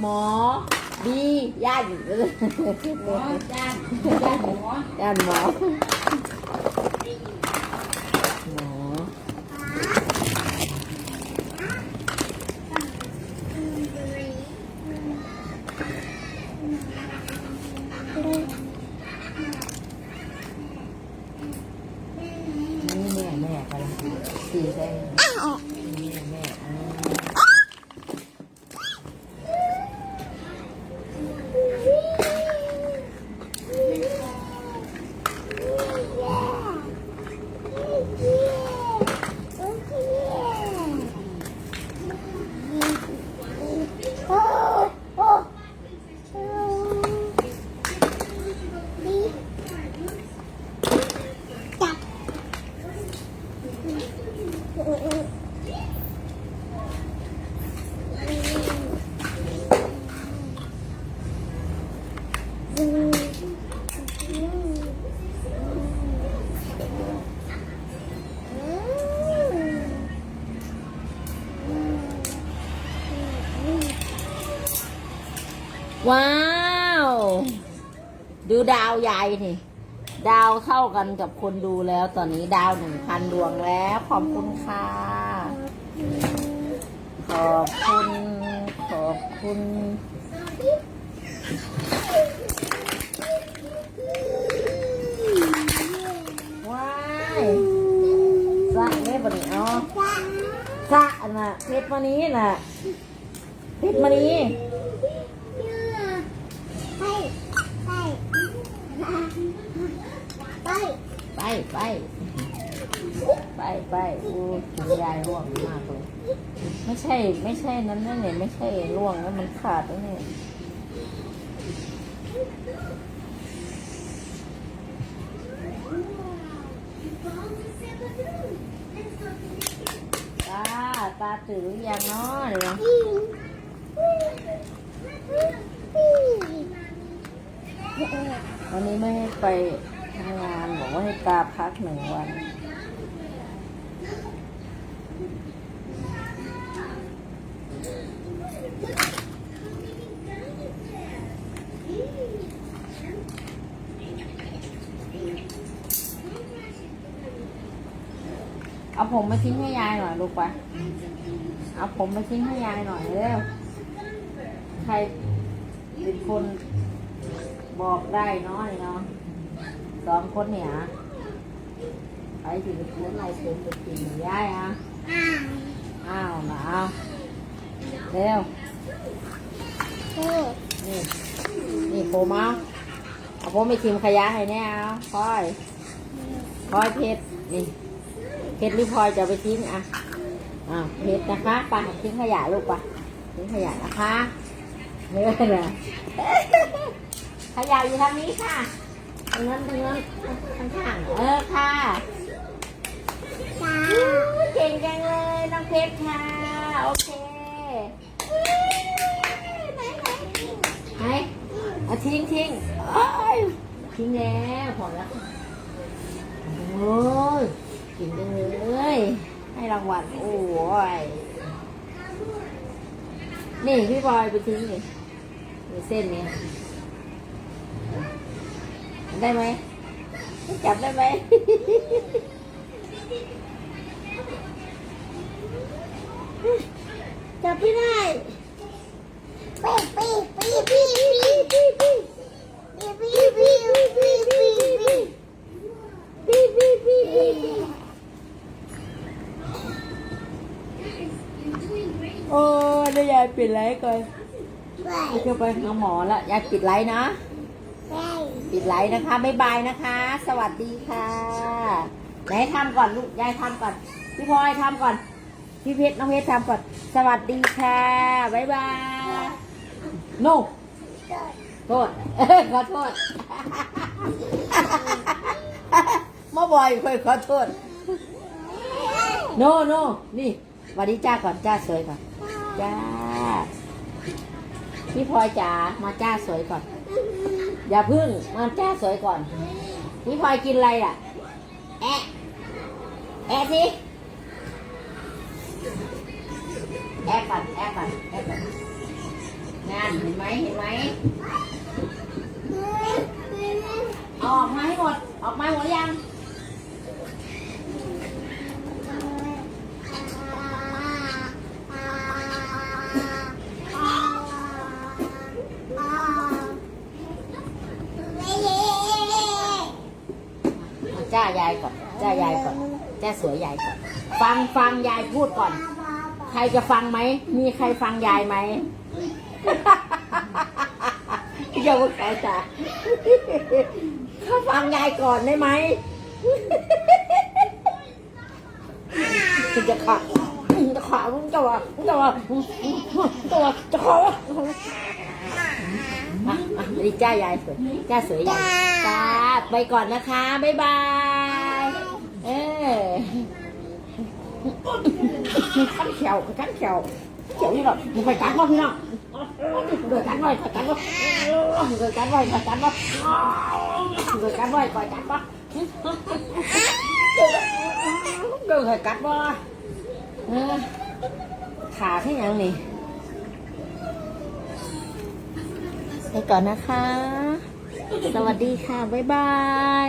หมอ ดีย่านหมอย่านย่านหมอย่านหมอหมอนี่แม่แม่กำลังตีแดง ว้าว ดูดาวยายนี่ ดาวเท่ากันกับคนดูแล้ว ตอนนี้ดาวหนึ่งพันดวงแล้ว ขอบคุณค่ะ ขอบคุณ ขอบคุณ ว้ายสะเนี่ยบันเอาสะน่ะเพชรมานี้น่ะเพชรมานี้ ไป ไปไปไปโอ้คุณยายร่วงมากเลยไม่ใช่ ไม่ใช่นั้นนั่นเนี่ยไม่ใช่ร่วงแล้วมันขาดแล้วเนี่ยตาตาตื่นหรือยังเนาะเดี๋ยววันนี้ไม่ให้ไป ทำงานบอกว่าให้ตาพักหนึ่งวัน เอาผมมาทิ้งให้ยายหน่อยลูกไปเอาผมมาทิ้งให้ยายหน่อยเร็ว ใครเป็นคนบอกได้เนาะนี่เนาะ สองคนเนี่ยไปถึงเรื่องอะไรเป็นเป็นจริงยายอะอ้าวนะเอาเร็วนี่นี่โฟมาเอาโฟมไปชิมขยะให้แน่เอาพลอยพลอยเพชรนี่เพชรหรือพลอยจะไปทิ้งอะอ้าวเพชรนะคะไปทิ้งขยะลูกไปทิ้งขยะนะคะเฮ้ยนะขยะอยู่ทางนี้ค่ะางนั้นทางนั้นข้างๆเออค่ะอู้เก่งจังเลยน้องเพชรค่ะ โอเคไหนเอาทิ้งทิ้งทิ้งแล้วพอแล้วโอ้ยกินจังเลยให้รางวัลโอ้ยนี่พี่บอยไปทิ้งนี่มีเส้นนี้ ได้ไหมจับได้ไหมจับไม่ได้ปีปีปีปีปีปีปีปีปีปีปีปีปีปีปีปีโอ้ยแล้วยายปิดไลฟ์ก่อนไปเที่ยวไปหาหมอแล้วยายปิดไลฟ์นะ ปิดไลฟ์นะคะบ๊ายบายนะคะ สวัสดีค่ะไหนทำก่อนลูกยายทำก่อน พี่พลอยทำก่อน พี่เพชรน้องเพชรทำก่อน สวัสดีค่ะบ๊ายบายโนโทษขอโทษมาบ่อยค่อยขอโทษโนโนนี่สวัสดีจ้าก่อนจ้าสวยก่อนจ้าพี่พลอยจ๋ามาจ้าสวยก่อน อย่าพึ่งมาจ้าสวยก่อนพี่พลอยกินอะไรอะ แอะแอะสิแอะก่อนแอะก่อนแอะก่อนงาานเห็นไหมเห็นไหมเอาออกมาให้หมด ออกมาหมดหรือยัง เอาจ้ายายก่อนจ้ายายก่อนจ้าสวยยายก่อน ฟังฟังยายพูดก่อน ใครจะฟังไหม มีใครฟังยายไหมอย่าพูดเขาจ้าเขาฟังยายก่อนได้ไหมจะขาจะขาจะว่าจะว่าจะว่าจะขอะอะดีจ้ายายสวยจ้าสวยยายจ้าไปก่อนนะคะบ๊ายบายเออขั้นเขียวขั้นเขียวเขียวนี่หรอมึงไปกัดว่าพี่น้องเดือดกันไว้กัดกันว่าเดือดกันไว้กัดกันว่าเดือดกันไว้ก่อนกัดว่าเดือดกัดว่าขาแค่ยังนี่ ไปก่อนนะคะ สวัสดีค่ะ บ๊ายบาย